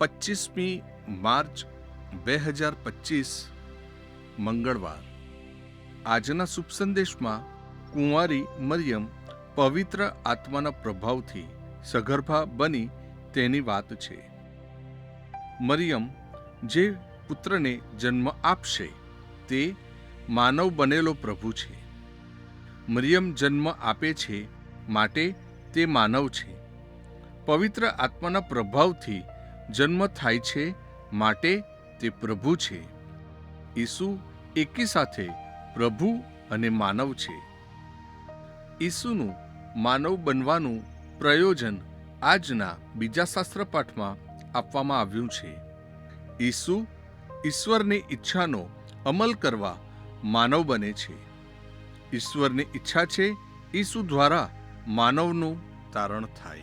પચીસમી March બે હજાર પચીસ મંગળવાર. આજના શુભ સંદેશમાં કુંવારી મરિયમ પવિત્ર આત્માના પ્રભાવથી સગર્ભા બની તેની વાત છે. મરિયમ જે પુત્રને જન્મ આપશે તે માનવ બનેલો પ્રભુ છે. મરિયમ જન્મ આપે છે માટે તે માનવ છે. પવિત્ર આત્માના પ્રભાવથી જન્મ થાય છે માટે તે પ્રભુ છે. ઈસુ એકી સાથે પ્રભુ અને માનવ છે. ઈસુનું માનવ બનવાનું પ્રયોજન આજના બીજા શાસ્ત્ર પાઠમાં આપવામાં આવ્યું છે. ઈસુ ઈશ્વરની ઈચ્છાનો અમલ કરવા માનવ બને છે. ઈશ્વરની ઈચ્છા છે ઈસુ દ્વારા માનવનું તારણ થાય.